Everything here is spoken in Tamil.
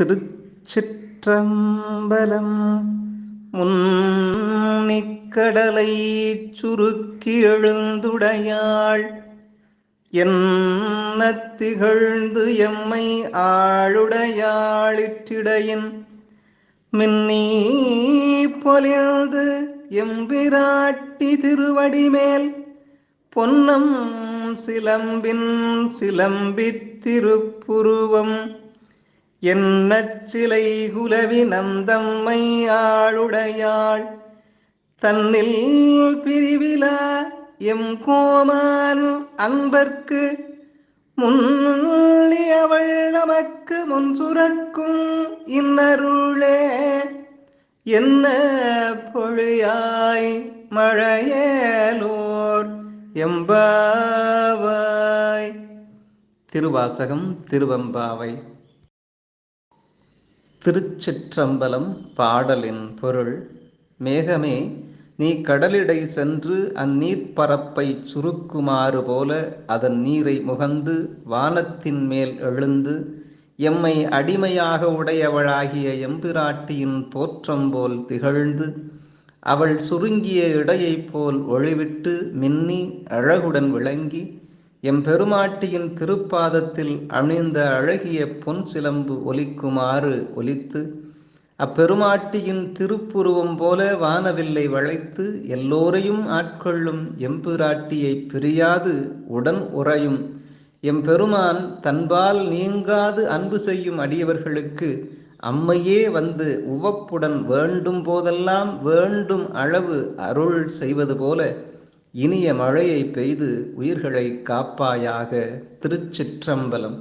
திருச்சிற்றம்பலம் முன்னிக்கடலை சுருக்கி எழுந்துடையாள் என்ன திகழ்ந்து எம்மை ஆளுடையாளிற்றிடையின் மின்னீ பொலிந்து எம்பிராட்டி திருவடிமேல். பொன்னம் சிலம்பின் சிலம்பித் திருப்புருவம். என்ன சிலை குலவி நந்தம்மை ஆளுடையாள் தன்னில் பிரிவிலா எம் கோமான் அன்பர்க்கு முன்னி அவள் நமக்கு முன் சுரக்கும் இன்னருளே. என்ன பொழியாய் மழையலோர் எம்பாவாய். திருவாசகம் திருவம்பாவை. திருச்சிற்றம்பலம் பாடலின் பொருள் மேகமே நீ கடலிடை சென்று அந்நீர்ப்பரப்பை சுருக்குமாறு போல அதன் நீரை முகந்து வானத்தின் மேல் எழுந்து எம்மை அடிமையாக உடையவளாகிய எம்பிராட்டியின் தோற்றம் போல் திகழ்ந்து அவள் சுருங்கிய இடையைப் போல் ஒளிவிட்டு மின்னி அழகுடன் விளங்கி எம்பெருமாட்டியின் திருப்பாதத்தில் அணிந்த அழகிய பொன் சிலம்பு ஒலிக்குமாறு ஒலித்து அப்பெருமாட்டியின் திருப்புருவம் போல வானவில்லை வளைத்து எல்லோரையும் ஆட்கொள்ளும் எம்பிராட்டியை பிரியாது உடன் உறையும். எம்பெருமான் தன்பால் நீங்காது அன்பு செய்யும் அடியவர்களுக்கு அம்மையே வந்து உவப்புடன் வேண்டும் போதெல்லாம் வேண்டும் அளவு அருள் செய்வது போல இனிய மழையை பெய்து உயிர்களை காப்பாயாக திருச்சிற்றம்பலம்.